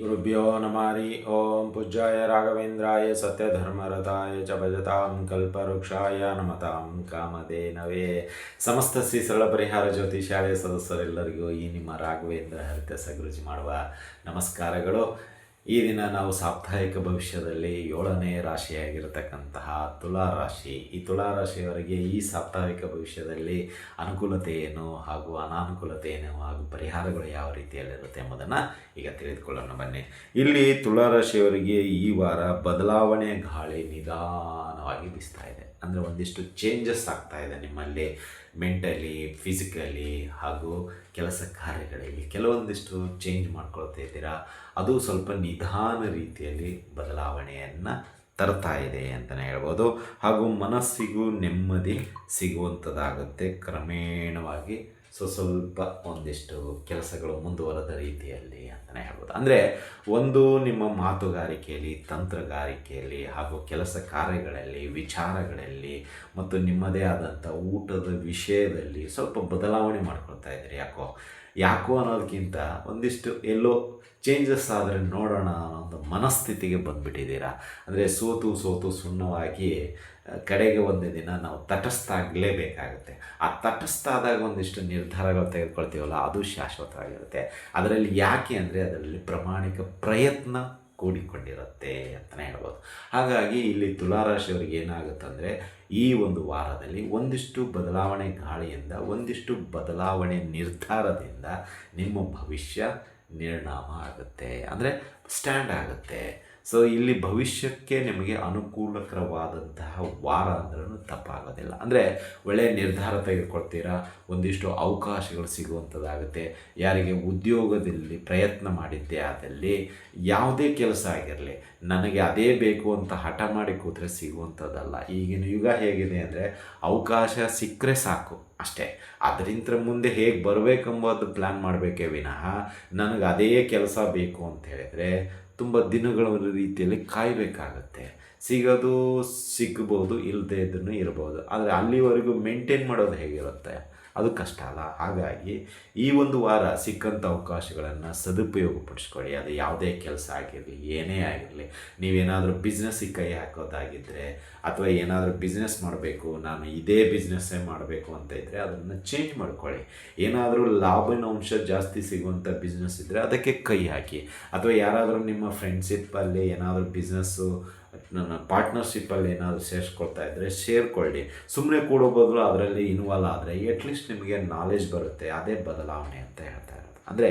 ಗುರುಭ್ಯೋ ನಮಾರಿ ಓಂ ಪೂಜ್ಯಾಯ ರಾಘವೇಂದ್ರಾಯ ಸತ್ಯಧರ್ಮರತಾಯ ಚ ಭಜತಾಂ ಕಲ್ಪವೃಕ್ಷಾಯ ನಮತಾಂ ಕಾಮಧೇನವೇ ಸಮಸ್ತ ಶ್ರೀ ಸರಳ ಪರಿಹಾರ ಜ್ಯೋತಿ ಶಾಲೆಯ ಸದಸ್ಯರೆಲ್ಲರಿಗೂ ಈ ನಿಮ್ಮ ರಾಘವೇಂದ್ರ ಹರಿತ ಸಗುರುಜಿ ಮಾಡುವ ನಮಸ್ಕಾರಗಳು. ಈ ದಿನ ನಾವು ಸಾಪ್ತಾಹಿಕ ಭವಿಷ್ಯದಲ್ಲಿ ಏಳನೇ ರಾಶಿಯಾಗಿರತಕ್ಕಂತಹ ತುಲಾ ರಾಶಿ. ಈ ತುಲಾ ರಾಶಿಯವರಿಗೆ ಈ ಸಾಪ್ತಾಹಿಕ ಭವಿಷ್ಯದಲ್ಲಿ ಅನುಕೂಲತೆ ಏನು ಹಾಗೂ ಅನಾನುಕೂಲತೆ ಏನು ಹಾಗೂ ಪರಿಹಾರಗಳು ಯಾವ ರೀತಿಯಲ್ಲಿರುತ್ತೆ ಎಂಬುದನ್ನು ಈಗ ತಿಳಿದುಕೊಳ್ಳೋಣ ಬನ್ನಿ. ಇಲ್ಲಿ ತುಲಾ ರಾಶಿಯವರಿಗೆ ಈ ವಾರ ಬದಲಾವಣೆ ಗಾಳಿ ನಿಧಾನವಾಗಿ ಬೀಸ್ತಾ ಇದೆ. ಅಂದರೆ ಒಂದಿಷ್ಟು ಚೇಂಜಸ್ ಆಗ್ತಾ ಇದೆ ನಿಮ್ಮಲ್ಲಿ. ಮೆಂಟಲಿ ಫಿಸಿಕಲಿ ಹಾಗೂ ಕೆಲಸ ಕಾರ್ಯಗಳಲ್ಲಿ ಕೆಲವೊಂದಿಷ್ಟು ಚೇಂಜ್ ಮಾಡ್ಕೊಳ್ತಾ ಇದ್ದೀರಾ? ಅದು ಸ್ವಲ್ಪ ನಿಧಾನ ರೀತಿಯಲ್ಲಿ ಬದಲಾವಣೆಯನ್ನು ತರ್ತಾ ಇದೆ ಅಂತಲೇ ಹೇಳ್ಬೋದು. ಹಾಗೂ ಮನಸ್ಸಿಗೂ ನೆಮ್ಮದಿ ಸಿಗುವಂಥದ್ದಾಗುತ್ತೆ ಕ್ರಮೇಣವಾಗಿ ಸೊ ಸ್ವಲ್ಪ ಒಂದಿಷ್ಟು ಕೆಲಸಗಳು ಮುಂದುವರೆದ ರೀತಿಯಲ್ಲಿ ಅಂತಲೇ ಹೇಳ್ಬೋದು. ಅಂದರೆ ಒಂದು ನಿಮ್ಮ ಮಾತುಗಾರಿಕೆಯಲ್ಲಿ, ತಂತ್ರಗಾರಿಕೆಯಲ್ಲಿ ಹಾಗೂ ಕೆಲಸ ಕಾರ್ಯಗಳಲ್ಲಿ, ವಿಚಾರಗಳಲ್ಲಿ ಮತ್ತು ನಿಮ್ಮದೇ ಆದಂಥ ಊಟದ ವಿಷಯದಲ್ಲಿ ಸ್ವಲ್ಪ ಬದಲಾವಣೆ ಮಾಡ್ಕೊಳ್ತಾ ಇದ್ದೀರಿ. ಯಾಕೋ? ಯಾಕೋ ಅನ್ನೋದಕ್ಕಿಂತ ಒಂದಿಷ್ಟು ಎಲ್ಲೋ ಚೇಂಜಸ್ ಆದರೆ ನೋಡೋಣ ಅನ್ನೋ ಒಂದು ಮನಸ್ಥಿತಿಗೆ ಬಂದುಬಿಟ್ಟಿದ್ದೀರಾ. ಅಂದರೆ ಸೋತು ಸೋತು ಸುಣ್ಣವಾಗಿ ಕಡೆಗೆ ಒಂದು ದಿನ ನಾವು ತಟಸ್ಥ ಆಗಲೇಬೇಕಾಗುತ್ತೆ ಆ ತಟಸ್ಥ ಆದಾಗ ಒಂದಿಷ್ಟು ನಿರ್ಧಾರಗಳು ತೆಗೆದುಕೊಳ್ತೀವಲ್ಲ, ಅದು ಶಾಶ್ವತವಾಗಿರುತ್ತೆ. ಅದರಲ್ಲಿ ಯಾಕೆ ಅಂದರೆ ಅದರಲ್ಲಿ ಪ್ರಾಮಾಣಿಕ ಪ್ರಯತ್ನ ಕೂಡಿಕೊಂಡಿರುತ್ತೆ ಅಂತಲೇ ಹೇಳ್ಬೋದು. ಹಾಗಾಗಿ ಇಲ್ಲಿ ತುಲಾರಾಶಿಯವರಿಗೆ ಏನಾಗುತ್ತಂದರೆ, ಈ ಒಂದು ವಾರದಲ್ಲಿ ಒಂದಿಷ್ಟು ಬದಲಾವಣೆ ಗಾಳಿಯಿಂದ, ಒಂದಿಷ್ಟು ಬದಲಾವಣೆ ನಿರ್ಧಾರದಿಂದ ನಿಮ್ಮ ಭವಿಷ್ಯ ನಿರ್ಣಾಮ ಆಗುತ್ತೆ. ಅಂದರೆ ಸ್ಟ್ಯಾಂಡ್ ಆಗುತ್ತೆ. ಸೊ ಇಲ್ಲಿ ಭವಿಷ್ಯಕ್ಕೆ ನಿಮಗೆ ಅನುಕೂಲಕರವಾದಂತಹ ವಾರ ಅಂದ್ರೂ ತಪ್ಪಾಗೋದಿಲ್ಲ. ಅಂದರೆ ಒಳ್ಳೆಯ ನಿರ್ಧಾರ ತೆಗೆದುಕೊಳ್ತೀರಾ? ಒಂದಿಷ್ಟು ಅವಕಾಶಗಳು ಸಿಗುವಂಥದ್ದಾಗುತ್ತೆ. ಯಾರಿಗೆ ಉದ್ಯೋಗದಲ್ಲಿ ಪ್ರಯತ್ನ ಮಾಡಿದ್ದೆ ಆದಲ್ಲಿ ಯಾವುದೇ ಕೆಲಸ ಆಗಿರಲಿ, ನನಗೆ ಅದೇ ಬೇಕು ಅಂತ ಹಠ ಮಾಡಿ ಕೂತ್ರೆ ಸಿಗುವಂಥದ್ದಲ್ಲ. ಈಗಿನ ಯುಗ ಹೇಗಿದೆ ಅಂದರೆ ಅವಕಾಶ ಸಿಕ್ಕರೆ ಸಾಕು ಅಷ್ಟೇ. ಅದರಿಂದ ಮುಂದೆ ಹೇಗೆ ಬರಬೇಕೆಂಬುದು ಪ್ಲ್ಯಾನ್ ಮಾಡಬೇಕೇ ವಿನಃ, ನನಗೆ ಅದೇ ಕೆಲಸ ಬೇಕು ಅಂತ ಹೇಳಿದರೆ ತುಂಬ ದಿನಗಳ ರೀತಿಯಲ್ಲಿ ಕಾಯಬೇಕಾಗತ್ತೆ. ಸಿಗೋದು ಸಿಗ್ಬೋದು ಇಲ್ಲದೇ ಇದ್ರೂ ಇರ್ಬೋದು. ಆದರೆ ಅಲ್ಲಿವರೆಗೂ ಮೇಂಟೈನ್ ಮಾಡೋದು ಹೇಗಿರುತ್ತೆ? ಅದು ಕಷ್ಟ ಅಲ್ಲ. ಹಾಗಾಗಿ ಈ ಒಂದು ವಾರ ಸಿಕ್ಕಂಥ ಅವಕಾಶಗಳನ್ನು ಸದುಪಯೋಗಪಡಿಸ್ಕೊಳ್ಳಿ. ಅದು ಯಾವುದೇ ಕೆಲಸ ಆಗಿರಲಿ, ಏನೇ ಆಗಿರಲಿ, ನೀವೇನಾದರೂ ಬಿಸ್ನೆಸ್ಸಿಗೆ ಕೈ ಹಾಕೋದಾಗಿದ್ದರೆ ಅಥವಾ ಏನಾದರೂ ಬಿಸ್ನೆಸ್ ಮಾಡಬೇಕು, ನಾನು ಇದೇ ಬಿಸ್ನೆಸ್ಸೇ ಮಾಡಬೇಕು ಅಂತ ಇದ್ದರೆ ಅದನ್ನು ಚೇಂಜ್ ಮಾಡ್ಕೊಳ್ಳಿ. ಏನಾದರೂ ಲಾಭನ ಅಂಶ ಜಾಸ್ತಿ ಸಿಗುವಂಥ ಬಿಸ್ನೆಸ್ ಇದ್ದರೆ ಅದಕ್ಕೆ ಕೈ ಹಾಕಿ. ಅಥವಾ ಯಾರಾದರೂ ನಿಮ್ಮ ಫ್ರೆಂಡ್ಶಿಪ್ಪಲ್ಲಿ ಏನಾದರೂ ಬಿಸ್ನೆಸ್ಸು ನನ್ನ ಪಾರ್ಟ್ನರ್ಶಿಪ್ಪಲ್ಲಿ ಏನಾದರೂ ಸೇರಿಸ್ಕೊಳ್ತಾ ಇದ್ದರೆ ಸೇರಿಕೊಳ್ಳಿ. ಸುಮ್ಮನೆ ಕೂಡೋ ಬದಲು ಅದರಲ್ಲಿ ಇನ್ವಾಲ್ವ್ ಆದರೆ ಎಟ್ಲೀಸ್ಟ್ ನಿಮಗೆ ನಾಲೆಜ್ ಬರುತ್ತೆ, ಅದೇ ಬದಲಾವಣೆ ಅಂತ ಹೇಳ್ತಾ ಇರೋದು. ಅಂದರೆ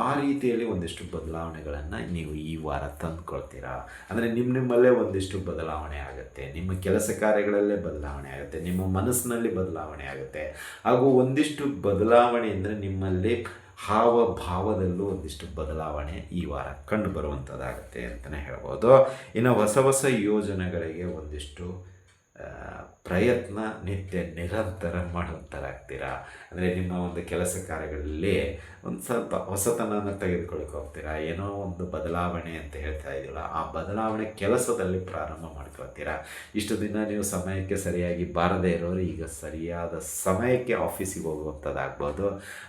ಆ ರೀತಿಯಲ್ಲಿ ಒಂದಿಷ್ಟು ಬದಲಾವಣೆಗಳನ್ನು ನೀವು ಈ ವಾರ ತಂದುಕೊಳ್ತೀರಾ? ಅಂದರೆ ನಿಮ್ಮ ನಿಮ್ಮಲ್ಲೇ ಒಂದಿಷ್ಟು ಬದಲಾವಣೆ ಆಗುತ್ತೆ, ನಿಮ್ಮ ಕೆಲಸ ಕಾರ್ಯಗಳಲ್ಲೇ ಬದಲಾವಣೆ ಆಗುತ್ತೆ, ನಿಮ್ಮ ಮನಸ್ಸಿನಲ್ಲಿ ಬದಲಾವಣೆ ಆಗುತ್ತೆ. ಹಾಗೂ ಒಂದಿಷ್ಟು ಬದಲಾವಣೆ ಅಂದರೆ ನಿಮ್ಮಲ್ಲಿ ಹಾವಭಾವದಲ್ಲೂ ಒಂದಿಷ್ಟು ಬದಲಾವಣೆ ಈ ವಾರ ಕಂಡು ಬರುವಂಥದ್ದಾಗುತ್ತೆ ಅಂತಲೇ ಹೇಳ್ಬೋದು. ಇನ್ನು ಹೊಸ ಹೊಸ ಯೋಜನೆಗಳಿಗೆ ಒಂದಿಷ್ಟು ಪ್ರಯತ್ನ, ನಿತ್ಯ ನಿರಂತರ ಮಾಡುವಂಥರಾಗ್ತೀರಾ ಅಂದರೆ ನಿಮ್ಮ ಒಂದು ಕೆಲಸ ಕಾರ್ಯಗಳಲ್ಲಿ ಒಂದು ಸ್ವಲ್ಪ ಹೊಸತನವನ್ನು ತೆಗೆದುಕೊಳ್ಳಕ್ಕೆ ಹೋಗ್ತೀರಾ? ಏನೋ ಒಂದು ಬದಲಾವಣೆ ಅಂತ ಹೇಳ್ತಾ ಇದ್ದೀವಲ್ಲ ಆ ಬದಲಾವಣೆ ಕೆಲಸದಲ್ಲಿ ಪ್ರಾರಂಭ ಮಾಡ್ಕೊಳ್ತೀರಾ? ಇಷ್ಟು ದಿನ ನೀವು ಸಮಯಕ್ಕೆ ಸರಿಯಾಗಿ ಬಾರದೇ ಇರೋರು ಈಗ ಸರಿಯಾದ ಸಮಯಕ್ಕೆ ಆಫೀಸಿಗೆ ಹೋಗುವಂಥದ್ದಾಗ್ಬೋದು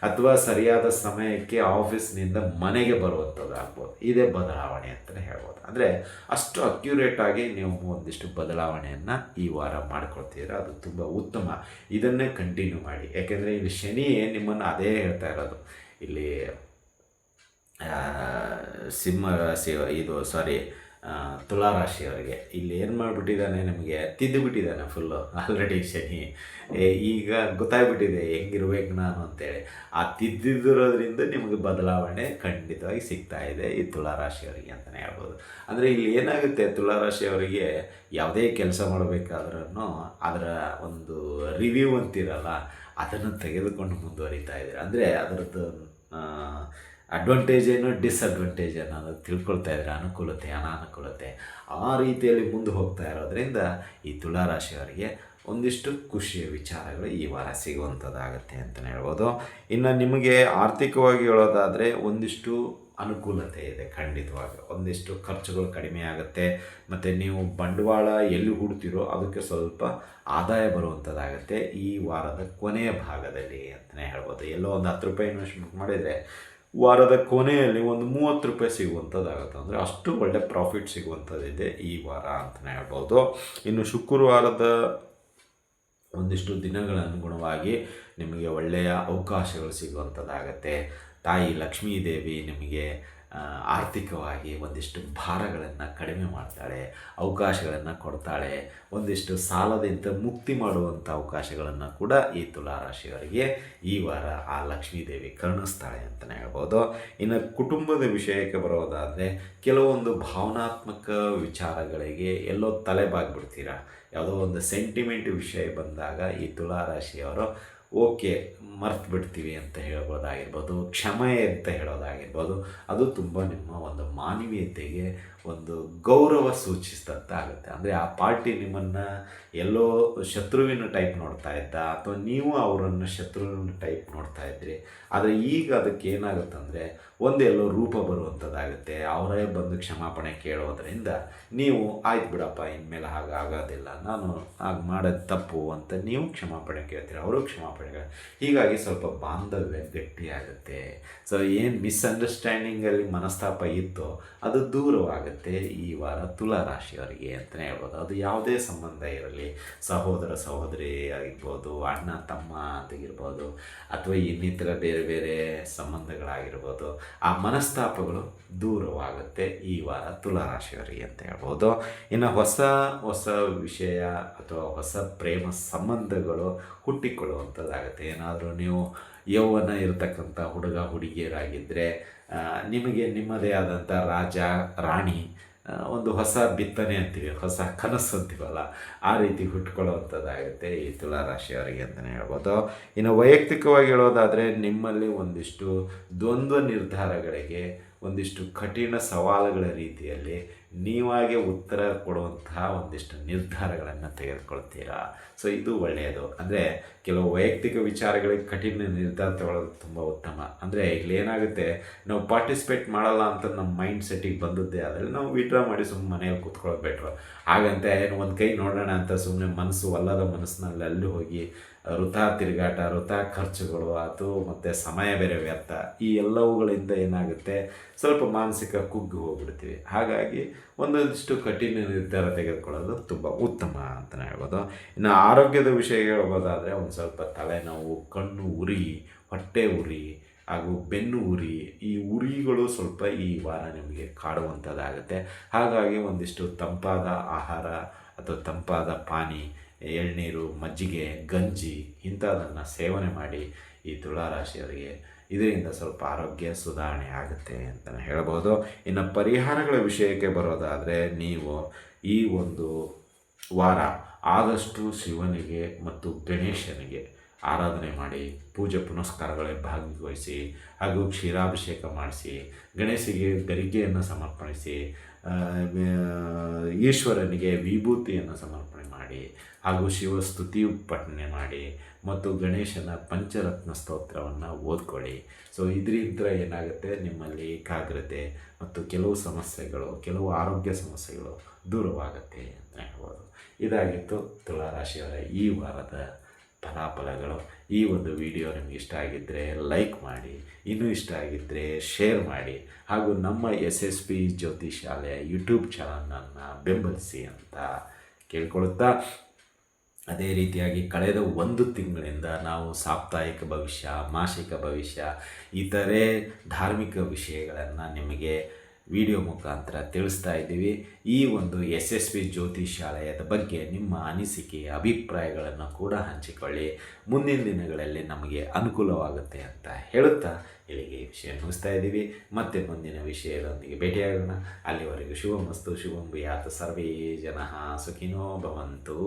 ಅಥವಾ ಸರಿಯಾದ ಸಮಯಕ್ಕೆ ಆಫೀಸ್ನಿಂದ ಮನೆಗೆ ಬರುವಂಥದ್ದಾಗ್ಬೋದು ಇದೇ ಬದಲಾವಣೆ ಅಂತಲೇ ಹೇಳ್ಬೋದು. ಅಂದರೆ ಅಷ್ಟು ಅಕ್ಯುರೇಟಾಗಿ ನೀವು ಒಂದಿಷ್ಟು ಬದಲಾವಣೆಯನ್ನು ಈ ವಾರ ಮಾಡ್ಕೊಳ್ತೀರಾ? ಅದು ತುಂಬ ಉತ್ತಮ. ಇದನ್ನೇ ಕಂಟಿನ್ಯೂ ಮಾಡಿ. ಯಾಕೆಂದರೆ ಇಲ್ಲಿ ಶನಿ ನಿಮ್ಮನ್ನು ಅದೇ ಹೇಳ್ತಾ ಇರೋದು. ಇಲ್ಲಿ ಸಿಂಹ ಇದು ಸಾರಿ ತುಲಾರಾಶಿಯವರಿಗೆ. ಇಲ್ಲಿ ಏನು ಮಾಡಿಬಿಟ್ಟಿದ್ದಾನೆ ನಿಮಗೆ? ತಿದ್ದುಬಿಟ್ಟಿದ್ದಾನೆ ಫುಲ್ಲು ಆಲ್ರೆಡಿ ಶನಿ. ಈಗ ಗೊತ್ತಾಗ್ಬಿಟ್ಟಿದೆ, ಹೆಂಗಿರ್ಬೇಕು ನಾನು ಅಂತೇಳಿ. ಆ ತಿದ್ದಿರೋದ್ರಿಂದ ನಿಮಗೆ ಬದಲಾವಣೆ ಖಂಡಿತವಾಗಿ ಸಿಗ್ತಾ ಇದೆ ಈ ತುಲಾರಾಶಿಯವರಿಗೆ ಅಂತಲೇ ಹೇಳ್ಬೋದು. ಅಂದರೆ ಇಲ್ಲಿ ಏನಾಗುತ್ತೆ, ತುಲಾರಾಶಿಯವರಿಗೆ ಯಾವುದೇ ಕೆಲಸ ಮಾಡಬೇಕಾದ್ರೂ ಅದರ ಒಂದು ರಿವ್ಯೂ ಅಂತಿರಲ್ಲ, ಅದನ್ನು ತೆಗೆದುಕೊಂಡು ಮುಂದುವರಿತಾ ಇದ್ದಾರೆ? ಅಂದರೆ ಅದರದ್ದು ಅಡ್ವಾಂಟೇಜ್ ಏನು ಡಿಸ್ಅಡ್ವಾಂಟೇಜ್ ಅನ್ನೋದು ತಿಳ್ಕೊಳ್ತಾ ಇದ್ದಾರೆ ಅನುಕೂಲತೆ, ಅನಾನುಕೂಲತೆ ಆ ರೀತಿಯಲ್ಲಿ ಮುಂದೆ ಹೋಗ್ತಾ ಇರೋದ್ರಿಂದ ಈ ತುಲಾರಾಶಿಯವರಿಗೆ ಒಂದಿಷ್ಟು ಖುಷಿಯ ವಿಚಾರಗಳು ಈ ವಾರ ಸಿಗುವಂಥದ್ದಾಗತ್ತೆ ಅಂತಲೇ ಹೇಳ್ಬೋದು. ಇನ್ನು ನಿಮಗೆ ಆರ್ಥಿಕವಾಗಿ ಹೇಳೋದಾದರೆ ಒಂದಿಷ್ಟು ಅನುಕೂಲತೆ ಇದೆ ಖಂಡಿತವಾಗಿ. ಒಂದಿಷ್ಟು ಖರ್ಚುಗಳು ಕಡಿಮೆ ಆಗುತ್ತೆ. ಮತ್ತು ನೀವು ಬಂಡವಾಳ ಎಲ್ಲಿ ಹೂಡ್ತೀರೋ ಅದಕ್ಕೆ ಸ್ವಲ್ಪ ಆದಾಯ ಬರುವಂಥದ್ದಾಗುತ್ತೆ ಈ ವಾರದ ಕೊನೆಯ ಭಾಗದಲ್ಲಿ ಅಂತಲೇ ಹೇಳ್ಬೋದು. ಎಲ್ಲೋ ಒಂದು ಹತ್ತು ರೂಪಾಯಿ ಇನ್ವೆಸ್ಟ್ಮೆಂಟ್ ಮಾಡಿದರೆ ವಾರದ ಕೊನೆಯಲ್ಲಿ ಒಂದು ಮೂವತ್ತು ರೂಪಾಯಿ ಸಿಗುವಂಥದ್ದಾಗುತ್ತೆ. ಅಂದರೆ ಅಷ್ಟು ಒಳ್ಳೆ ಪ್ರಾಫಿಟ್ ಸಿಗುವಂಥದ್ದಿದೆ ಈ ವಾರ ಅಂತಲೇ ಹೇಳ್ಬೋದು. ಇನ್ನು ಶುಕ್ರವಾರದ ಒಂದಿಷ್ಟು ದಿನಗಳ ಅನುಗುಣವಾಗಿ ನಿಮಗೆ ಒಳ್ಳೆಯ ಅವಕಾಶಗಳು ಸಿಗುವಂಥದ್ದಾಗತ್ತೆ. ತಾಯಿ ಲಕ್ಷ್ಮೀ ದೇವಿ ನಿಮಗೆ ಆರ್ಥಿಕವಾಗಿ ಒಂದಿಷ್ಟು ಭಾರಗಳನ್ನು ಕಡಿಮೆ ಮಾಡ್ತಾಳೆ, ಅವಕಾಶಗಳನ್ನು ಕೊಡ್ತಾಳೆ, ಒಂದಿಷ್ಟು ಸಾಲದಿಂದ ಮುಕ್ತಿ ಮಾಡುವಂಥ ಅವಕಾಶಗಳನ್ನು ಕೂಡ ಈ ತುಲಾರಾಶಿಯವರಿಗೆ ಈ ವಾರ ಆ ಲಕ್ಷ್ಮೀದೇವಿ ಕರುಣಿಸ್ತಾಳೆ ಅಂತಲೇ ಹೇಳ್ಬೋದು. ಇನ್ನು ಕುಟುಂಬದ ವಿಷಯಕ್ಕೆ ಬರೋದಾದರೆ ಕೆಲವೊಂದು ಭಾವನಾತ್ಮಕ ವಿಚಾರಗಳಿಗೆ ಎಲ್ಲೋ ತಲೆಬಾಗ್ಬಿಡ್ತೀರಾ? ಯಾವುದೋ ಒಂದು ಸೆಂಟಿಮೆಂಟ್ ವಿಷಯ ಬಂದಾಗ ಈ ತುಲಾರಾಶಿಯವರು ಓಕೆ ಮರ್ತು ಬಿಡ್ತೀವಿ ಅಂತ ಹೇಳ್ಬೋದಾಗಿರ್ಬೋದು ಕ್ಷಮೆ ಅಂತ ಹೇಳೋದಾಗಿರ್ಬೋದು ಅದು ತುಂಬ ನಿಮ್ಮ ಒಂದು ಮಾನವೀಯತೆಗೆ ಒಂದು ಗೌರವ ಸೂಚಿಸಿದಂತಾಗುತ್ತೆ. ಅಂದರೆ ಆ ಪಾರ್ಟಿ ನಿಮ್ಮನ್ನು ಎಲ್ಲೋ ಶತ್ರುವಿನ ಟೈಪ್ ನೋಡ್ತಾ ಇದ್ದ, ಅಥವಾ ನೀವು ಅವರನ್ನು ಶತ್ರುವಿನ ಟೈಪ್ ನೋಡ್ತಾ ಇದ್ರಿ. ಆದರೆ ಈಗ ಅದಕ್ಕೆ ಏನಾಗುತ್ತಂದರೆ ಒಂದು ಎಲ್ಲೋ ರೂಪ ಬರುವಂಥದ್ದಾಗುತ್ತೆ ಅವರೇ ಬಂದು ಕ್ಷಮಾಪಣೆ ಕೇಳೋದ್ರಿಂದ ನೀವು ಆಯ್ತು ಬಿಡಪ್ಪ, ಇನ್ಮೇಲೆ ಹಾಗೆ ಆಗೋದಿಲ್ಲ. ನಾನು ಹಾಗೆ ಮಾಡೋದು ತಪ್ಪು ಅಂತ ನೀವು ಕ್ಷಮಾಪಣೆ ಕೇಳ್ತೀರಿ. ಅವರು ಕ್ಷಮಾಪಣೆ ಹೀಗಾಗಿ ಸ್ವಲ್ಪ ಬಾಂಧವ್ಯ ಗಟ್ಟಿಯಾಗುತ್ತೆ. ಸೊ ಏನು ಮಿಸ್ಅಂಡರ್ಸ್ಟ್ಯಾಂಡಿಂಗಲ್ಲಿ ಮನಸ್ತಾಪ ಇತ್ತೋ, ಅದು ದೂರವಾಗುತ್ತೆ. ಈ ವಾರ ತುಲಾ ರಾಶಿಯವರಿಗೆ ಅಂತಲೇ ಹೇಳ್ಬೋದು. ಅದು ಯಾವುದೇ ಸಂಬಂಧ ಇರಲಿ, ಸಹೋದರ ಸಹೋದರಿ ಆಗಿರ್ಬೋದು, ಅಣ್ಣ ತಮ್ಮ ಆಗಿರ್ಬೋದು ಅಥವಾ ಇನ್ನಿತರ ಬೇರೆ ಬೇರೆ ಸಂಬಂಧಗಳಾಗಿರ್ಬೋದು, ಆ ಮನಸ್ತಾಪಗಳು ದೂರವಾಗುತ್ತೆ ಈ ವಾರ ತುಲಾ ರಾಶಿಯವರಿಗೆ ಅಂತ ಹೇಳ್ಬೋದು. ಇನ್ನು ಹೊಸ ಹೊಸ ವಿಷಯ ಅಥವಾ ಹೊಸ ಪ್ರೇಮ ಸಂಬಂಧಗಳು ಹುಟ್ಟಿಕೊಳ್ಳುವಂಥದ್ದಾಗುತ್ತೆ. ಏನಾದರೂ ನೀವು ಯೌವನ ಇರತಕ್ಕಂಥ ಹುಡುಗ ಹುಡುಗಿಯರಾಗಿದ್ದರೆ ನಿಮಗೆ ನಿಮ್ಮದೇ ಆದಂಥ ರಾಜ, ರಾಣಿ ಒಂದು ಹೊಸ ಬಿತ್ತನೆ ಅಂತೀವಿ, ಹೊಸ ಕನಸು ಅಂತೀವಲ್ಲ, ಆ ರೀತಿ ಹುಟ್ಕೊಳ್ಳುವಂಥದ್ದಾಗುತ್ತೆ ಈ ತುಲಾರಾಶಿಯವರಿಗೆ ಅಂತಲೇ ಹೇಳ್ಬೋದು. ಇನ್ನು ವೈಯಕ್ತಿಕವಾಗಿ ಹೇಳೋದಾದರೆ ನಿಮ್ಮಲ್ಲಿ ಒಂದಿಷ್ಟು ದ್ವಂದ್ವ ನಿರ್ಧಾರಗಳಿಗೆ, ಒಂದಿಷ್ಟು ಕಠಿಣ ಸವಾಲುಗಳ ರೀತಿಯಲ್ಲಿ ನೀವಾಗೆ ಉತ್ತರ ಕೊಡುವಂತಹ ಒಂದಿಷ್ಟು ನಿರ್ಧಾರಗಳನ್ನು ತೆಗೆದುಕೊಳ್ತೀರಾ? ಸೊ ಇದು ಒಳ್ಳೆಯದು. ಅಂದರೆ ಕೆಲವು ವೈಯಕ್ತಿಕ ವಿಚಾರಗಳಿಗೆ ಕಠಿಣ ನಿರ್ಧಾರ ತಗೊಳ್ಳೋದು ತುಂಬ ಉತ್ತಮ. ಅಂದರೆ ಇಲ್ಲಿ ಏನಾಗುತ್ತೆ, ನಾವು ಪಾರ್ಟಿಸಿಪೇಟ್ ಮಾಡಲ್ಲ ಅಂತ ನಮ್ಮ ಮೈಂಡ್ ಸೆಟ್ಟಿಗೆ ಬಂದದ್ದೇ ಆದರೆ ನಾವು ವಿಡ್ರಾ ಮಾಡಿ ಸುಮ್ಮನೆ ಮನೆಯಲ್ಲಿ ಕೂತ್ಕೊಳ್ಳೋದು ಬೆಟ್ರು ಹಾಗಂತ ಏನು ಒಂದು ಕೈ ನೋಡೋಣ ಅಂತ ಸುಮ್ಮನೆ ಮನಸ್ಸು ಅಲ್ಲದ ಮನಸ್ಸಿನಲ್ಲಿ ಅಲ್ಲಿ ಹೋಗಿ ವೃಥಾ ತಿರುಗಾಟ, ವೃಥಾ ಖರ್ಚುಗಳು, ಅದು ಮತ್ತು ಸಮಯ ಬೇರೆ ವ್ಯರ್ಥ, ಈ ಎಲ್ಲವುಗಳಿಂದ ಏನಾಗುತ್ತೆ, ಸ್ವಲ್ಪ ಮಾನಸಿಕ ಕುಗ್ಗು ಹೋಗ್ಬಿಡ್ತೀವಿ. ಹಾಗಾಗಿ ಒಂದೊಂದಿಷ್ಟು ಕಠಿಣ ನಿರ್ಧಾರ ತೆಗೆದುಕೊಳ್ಳೋದು ತುಂಬ ಉತ್ತಮ ಅಂತಲೇ ಹೇಳ್ಬೋದು. ಇನ್ನು ಆರೋಗ್ಯದ ವಿಷಯ ಹೇಳ್ಬೋದಾದರೆ ಒಂದು ಸ್ವಲ್ಪ ತಲೆನೋವು, ಕಣ್ಣು ಉರಿ, ಹೊಟ್ಟೆ ಉರಿ ಹಾಗೂ ಬೆನ್ನು ಉರಿ, ಈ ಉರಿಗಳು ಸ್ವಲ್ಪ ಈ ವಾರ ನಿಮಗೆ ಕಾಡುವಂಥದ್ದಾಗುತ್ತೆ. ಹಾಗಾಗಿ ಒಂದಿಷ್ಟು ತಂಪಾದ ಆಹಾರ ಅಥವಾ ತಂಪಾದ ಪಾನಿ, ಎಳ್ನೀರು, ಮಜ್ಜಿಗೆ, ಗಂಜಿ ಇಂಥದನ್ನು ಸೇವನೆ ಮಾಡಿ ಈ ತುಲಾರಾಶಿಯವರಿಗೆ ಇದರಿಂದ ಸ್ವಲ್ಪ ಆರೋಗ್ಯ ಸುಧಾರಣೆ ಆಗುತ್ತೆ ಅಂತಲೇ ಹೇಳ್ಬೋದು. ಇನ್ನು ಪರಿಹಾರಗಳ ವಿಷಯಕ್ಕೆ ಬರೋದಾದರೆ ನೀವು ಈ ಒಂದು ವಾರ ಆದಷ್ಟು ಶಿವನಿಗೆ ಮತ್ತು ಗಣೇಶನಿಗೆ ಆರಾಧನೆ ಮಾಡಿ, ಪೂಜೆ ಪುನಸ್ಕಾರಗಳಲ್ಲಿ ಭಾಗವಹಿಸಿ ಹಾಗೂ ಕ್ಷೀರಾಭಿಷೇಕ ಮಾಡಿಸಿ ಗಣೇಶಿಗೆ ಗರಿಗೆಯನ್ನು ಸಮರ್ಪಣಿಸಿ ಈಶ್ವರನಿಗೆ ವಿಭೂತಿಯನ್ನು ಸಮರ್ಪಣೆ ಮಾಡಿ ಹಾಗೂ ಶಿವ ಸ್ತುತಿ ಪಠನೆ ಮಾಡಿ ಮತ್ತು ಗಣೇಶನ ಪಂಚರತ್ನ ಸ್ತೋತ್ರವನ್ನು ಓದ್ಕೊಳ್ಳಿ. ಸೊ ಇದರಿಂದ ಏನಾಗುತ್ತೆ? ನಿಮ್ಮಲ್ಲಿ ಏಕಾಗ್ರತೆ ಮತ್ತು ಕೆಲವು ಸಮಸ್ಯೆಗಳು, ಕೆಲವು ಆರೋಗ್ಯ ಸಮಸ್ಯೆಗಳು ದೂರವಾಗುತ್ತೆ ಅಂತ ಹೇಳ್ಬೋದು. ಇದಾಗಿತ್ತು ತುಲಾರಾಶಿಯವರ ಈ ವಾರದ ಫಲಾಫಲಗಳು ಈ ಒಂದು ವಿಡಿಯೋ ನಿಮಗೆ ಇಷ್ಟ ಆಗಿದ್ದರೆ ಲೈಕ್ ಮಾಡಿ, ಇನ್ನೂ ಇಷ್ಟ ಆಗಿದ್ದರೆ ಶೇರ್ ಮಾಡಿ. ಹಾಗೂ ನಮ್ಮ ಎಸ್ ಎಸ್ ಪಿ ಜ್ಯೋತಿಷಾಲೆಯ ಯೂಟ್ಯೂಬ್ ಚಾನಲನ್ನು ಬೆಂಬಲಿಸಿ ಅಂತ ಕೇಳ್ಕೊಳುತ್ತಾ, ಅದೇ ರೀತಿಯಾಗಿ ಕಳೆದ ಒಂದು ತಿಂಗಳಿಂದ ನಾವು ಸಾಪ್ತಾಹಿಕ ಭವಿಷ್ಯ, ಮಾಸಿಕ ಭವಿಷ್ಯ, ಇತರೆ ಧಾರ್ಮಿಕ ವಿಷಯಗಳನ್ನು ನಿಮಗೆ ವಿಡಿಯೋ ಮುಖಾಂತರ ತಿಳಿಸ್ತಾ ಇದ್ದೀವಿ. ಈ ಒಂದು ಎಸ್ ಎಸ್ ಪಿ ಜ್ಯೋತಿಷಾಲಯದ ಬಗ್ಗೆ ನಿಮ್ಮ ಅನಿಸಿಕೆ, ಅಭಿಪ್ರಾಯಗಳನ್ನು ಕೂಡ ಹಂಚಿಕೊಳ್ಳಿ. ಮುಂದಿನ ದಿನಗಳಲ್ಲಿ ನಮಗೆ ಅನುಕೂಲವಾಗುತ್ತೆ ಅಂತ ಹೇಳುತ್ತಾ ಇಲ್ಲಿಗೆ ಈ ವಿಷಯ ಮುಗಿಸ್ತಾ ಇದ್ದೀವಿ. ಮತ್ತೆ ಮುಂದಿನ ವಿಷಯದೊಂದಿಗೆ ಭೇಟಿಯಾಗೋಣ. ಅಲ್ಲಿವರೆಗೂ ಶುಭಮಸ್ತು, ಶುಭಂ ಯಾತ ಸರ್ವೇ ಜನ ಸುಖಿನೋ ಭವಂತು.